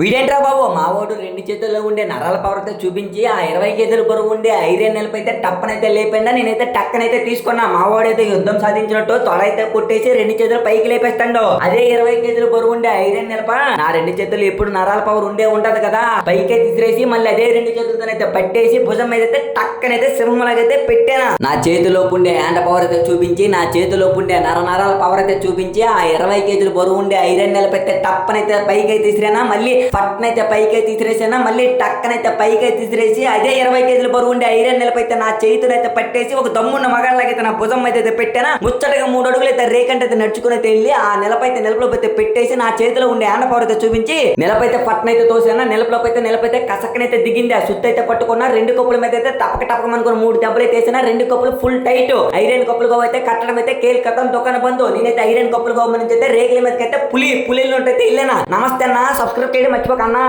వీడేంట్రా బాబు? మావోడు రెండు చేతుల్లో ఉండే నరాల పవర్తో చూపించి ఆ ఇరవై కేజీల బరువు ఉండే ఐరన్ నిలపైతే టప్పనైతే లేపండా నేనైతే టక్కనైతే తీసుకున్నా. మావోడైతే యుద్ధం సాధించినట్టు తొడైతే కొట్టేసి రెండు చేతులు పైకి లేపేస్తాడు. అదే ఇరవై కేజీల బరువు ఉండే ఐరన్ నెలప నా రెండు చేతులు ఎప్పుడు నరాల పవర్ ఉండే ఉంటది కదా. పైకే తీసిరేసి మళ్ళీ అదే రెండు చేతులతోనైతే పట్టేసి భుజం మీద అయితే టక్కనైతే సింహంలాగైతే పెట్టాను. నా చేతిలో ఉండే హ్యాండ్ పవర్ అయితే చూపించి నా చేతిలో ఉండే నర నరాల పవర్ అయితే చూపించి ఆ ఇరవై కేజీల బరువు ఉండే ఐరన్ నెలపైతే టప్పనైతే పైకి తీసిరేనా మళ్ళీ పట్నైతే పైకి తీసిరేసానా మళ్ళీ టక్కనైతే పైకి తీసిరేసి అదే ఇరవై కేజీల బరువు ఉండే ఐరన్ నిలపైతే నా చేతులైతే పట్టేసి ఒక దమ్మున్న మగాళ్ళకైతే నా భుజం అయితే పెట్టానా ముచ్చటగా మూడు అడుగులు అయితే రేకంటే అయితే నడుచుకుని అయితే వెళ్ళి ఆ నిలపైతే నిలపలోకి అయితే పెట్టేసి నా చేతిలో ఉండే ఆన పవర్ అయితే చూపించి నిలపైతే పట్నైతే తోసేనా నిలపలోకి అయితే నిలపైతే కసక్కనైతే దిగింది ఆ సుత్తు అయితే పట్టుకున్నా రెండు కప్పుల మీద అయితే తప్పక టపకమనుకుని మూడు దెబ్బలు అయితే వేసినా రెండు కప్పులు ఫుల్ టైట్ ఐరన్ కప్పులు అయితే కట్టడం అయితే కేల్ కథం దుకాణ బంధు నేనైతే ఐరన్ కప్పులు గోమని అయితే రేగుల మీదకి అయితే పులి పులిలో అయితే వెళ్ళానా నమస్తే అన్న సబ్స్క్రైబ్ చేయడం మర్చిపోకన్నా